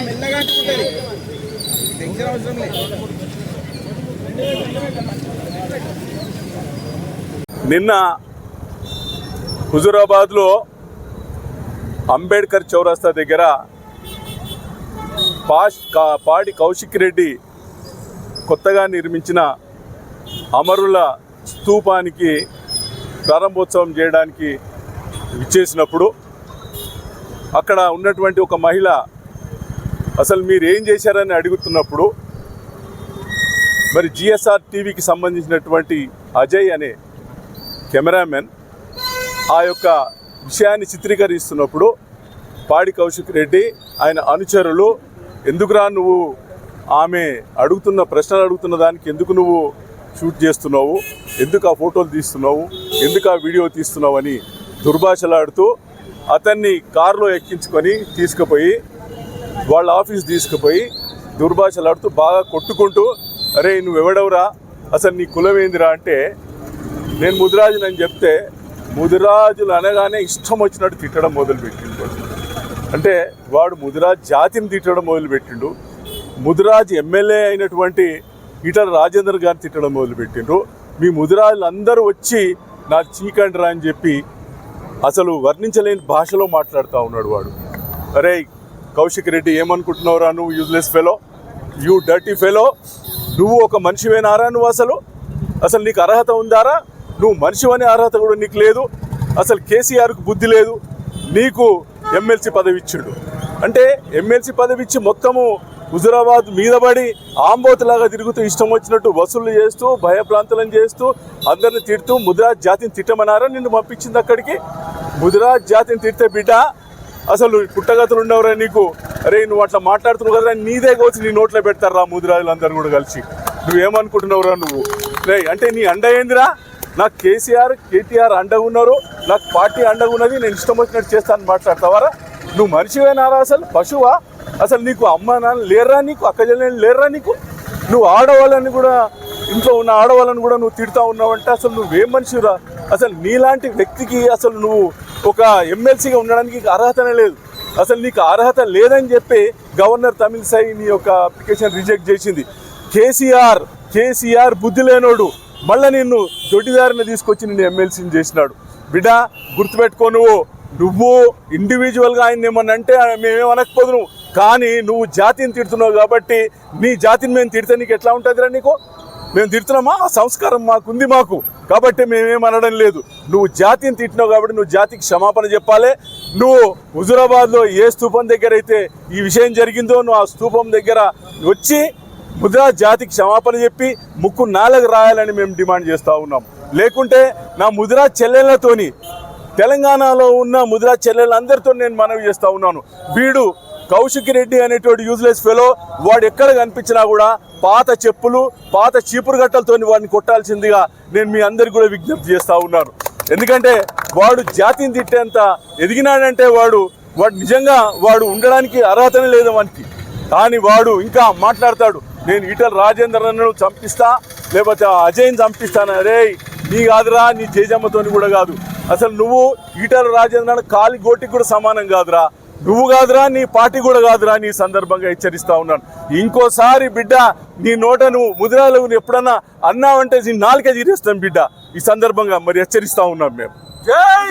మెల్లగా అంటుకుంటుంది టెన్షన్ అవసరం లేదు. నిన్న హుజురాబాద్లో అంబేద్కర్ చౌరస్తా దగ్గర పాష్ కా- పాడి కౌశిక్ రెడ్డి కొత్తగా నిర్మించిన అమరుల స్తూపానికి ప్రారంభోత్సవం చేయడానికి విచ్చేసినప్పుడు అక్కడ ఉన్నటువంటి ఒక మహిళ అసలు మీరు ఏం చేశారని అడుగుతున్నప్పుడు మరి జిఎస్ఆర్ టీవీకి సంబంధించినటువంటి అజయ్ అనే కెమెరామెన్ ఆ యొక్క విషయాన్ని చిత్రీకరిస్తున్నప్పుడు పాడి కౌశిక్ రెడ్డి ఆయన అనుచరులు ఎందుకురా నువ్వు ఆమె అడుగుతున్న ప్రశ్నలు అడుగుతున్న దానికి ఎందుకు నువ్వు షూట్ చేస్తున్నావు? ఎందుకు ఆ ఫోటోలు తీస్తున్నావు? ఎందుకు ఆ వీడియో తీస్తున్నావు? అని దుర్భాషలాడుతూ అతన్ని కారులో ఎక్కించుకొని తీసుకుపోయి వాళ్ళ ఆఫీస్ తీసుకుపోయి దుర్భాషలాడుతూ బాగా కొట్టుకుంటూ అరే నువ్వు ఎవడవురా అసలు నీ కులం ఏందిరా అంటే నేను ముదిరాజుని అని చెప్తే ముదిరాజులు అనగానే ఇష్టం వచ్చినట్టు తిట్టడం మొదలుపెట్టిండు. అంటే వాడు ముదిరాజ్ జాతిని తిట్టడం మొదలుపెట్టిండు. ముదిరాజ్ ఎమ్మెల్యే అయినటువంటి ఈటల రాజేందర్ గారిని తిట్టడం మొదలుపెట్టిండ్రు. మీ ముదిరాజులు అందరూ వచ్చి నా చీకండ్రా అని చెప్పి అసలు వర్ణించలేని భాషలో మాట్లాడుతూ ఉన్నాడు వాడు. అరే కౌశిక్ రెడ్డి ఏమనుకుంటున్నావురా నువ్వు useless fellow you dirty fellow నువ్వు ఒక మనిషివేనారా నువ్వు అసలు? అసలు నీకు అర్హత ఉందారా? నువ్వు మనిషివనే అర్హత కూడా నీకు లేదు. అసలు కేసీఆర్కు బుద్ధి లేదు. నీకు ఎమ్మెల్సీ పదవి ఇచ్చిండు. అంటే ఎమ్మెల్సీ పదవి ఇచ్చి మొత్తము హుజురాబాద్ మీద పడి ఆంబోతులాగా తిరుగుతూ ఇష్టం వచ్చినట్టు వసూలు చేస్తూ భయప్రాంతలను చేస్తూ అందరిని తిడుతూ ముదిరాజ్ జాతిని తిట్టమన్నారా నిన్ను పంపించింది అక్కడికి? ముదిరాజ్ జాతిని తిడితే బిడ్డ అసలు పుట్టగతులు ఉండవరా నీకు? అరే నువ్వు అట్లా మాట్లాడుతున్నావు కదా నీదే కోసి నీ నోట్లో పెడతారా ముదిరాజులు అందరు కూడా కలిసి. నువ్వేమనుకుంటున్నావురా నువ్వు? రే అంటే నీ అండ ఏందిరా? నాకు కేసీఆర్ కేటీఆర్ అండగా ఉన్నారు నాకు పార్టీ అండగా ఉన్నది నేను ఇష్టం వచ్చినట్టు చేస్తాను మాట్లాడతావారా? నువ్వు మనిషివేనారా అసలు పశువా? అసలు నీకు అమ్మ నాన్న లేరా నీకు? అక్క చెల్లెలు లేరా నీకు? నువ్వు ఆడవాళ్ళని కూడా ఇంట్లో ఉన్న ఆడవాళ్ళని కూడా నువ్వు తిడుతూ ఉన్నావంటే అసలు నువ్వేం మనిషిరా? అసలు నీలాంటి వ్యక్తికి అసలు నువ్వు ఒక ఎమ్మెల్సీగా ఉండడానికి అర్హతనే లేదు. అసలు నీకు అర్హత లేదని చెప్పి గవర్నర్ తమిళసాయి నీ యొక్క అప్లికేషన్ రిజెక్ట్ చేసింది. కేసీఆర్ కేసీఆర్ బుద్ధి లేనోడు. మళ్ళీ నిన్ను దొడ్డిదారిని తీసుకొచ్చి నిన్ను ఎమ్మెల్సీని చేసినాడు. బిడ్డ గుర్తుపెట్టుకో నువ్వు. నువ్వు ఇండివిజువల్గా ఆయన ఏమన్నా అంటే మేమేం అనకపోదు నువ్వు కానీ నువ్వు జాతిని తిడుతున్నావు కాబట్టి నీ జాతిని మేము తిడితే నీకు ఎట్లా ఉంటుందిరా నీకు? మేము తిడుతున్నామా? ఆ సంస్కారం మాకుంది మాకు. కాబట్టి మేమేమనడం లేదు. నువ్వు జాతిని తిట్టినావు కాబట్టి నువ్వు జాతికి క్షమాపణ చెప్పాలి. నువ్వు హుజురాబాద్లో ఏ స్థూపం దగ్గర అయితే ఈ విషయం జరిగిందో నువ్వు ఆ స్థూపం దగ్గర వచ్చి ముద్రా జాతికి క్షమాపణ చెప్పి ముక్కు నాలుగు రాయాలని మేము డిమాండ్ చేస్తూ ఉన్నాం. లేకుంటే నా ముద్రా చెల్లెళ్ళతోని తెలంగాణలో ఉన్న ముద్రా చెల్లెళ్ళందరితో నేను మనవి చేస్తూ ఉన్నాను. వీడు కౌశిక్ రెడ్డి అనేటువంటి యూజ్లెస్ ఫెలో వాడు ఎక్కడ కనిపించినా కూడా పాత చెప్పులు పాత చీపురు గట్టలతో వాడిని కొట్టాల్సిందిగా నేను మీ అందరికి కూడా విజ్ఞప్తి చేస్తూ ఉన్నాను. ఎందుకంటే వాడు జాతిని తిట్టేంత ఎదిగినాడంటే వాడు వాడు నిజంగా వాడు ఉండడానికి అర్హతనే లేదు వానికి. కానీ వాడు ఇంకా మాట్లాడతాడు నేను ఈటల రాజేంద్రను చంపిస్తా లేకపోతే ఆ అజయ్ని చంపిస్తాను. అరే నీ కాదురా నీ జయజమ్మతోని కూడా కాదు. అసలు నువ్వు ఈటల రాజేంద్రను కాలి గోటికి కూడా సమానం కాదురా. నువ్వు కాదురా నీ పార్టీ కూడా కాదురా నీ సందర్భంగా హెచ్చరిస్తా ఉన్నాను. ఇంకోసారి బిడ్డ నీ నోట నువ్వు ముదిరాలు ఎప్పుడన్నా అన్నావంటే నీ నాలుకే తీరేస్తాం బిడ్డ. ఈ సందర్భంగా మరి హెచ్చరిస్తా ఉన్నాం మేము. జై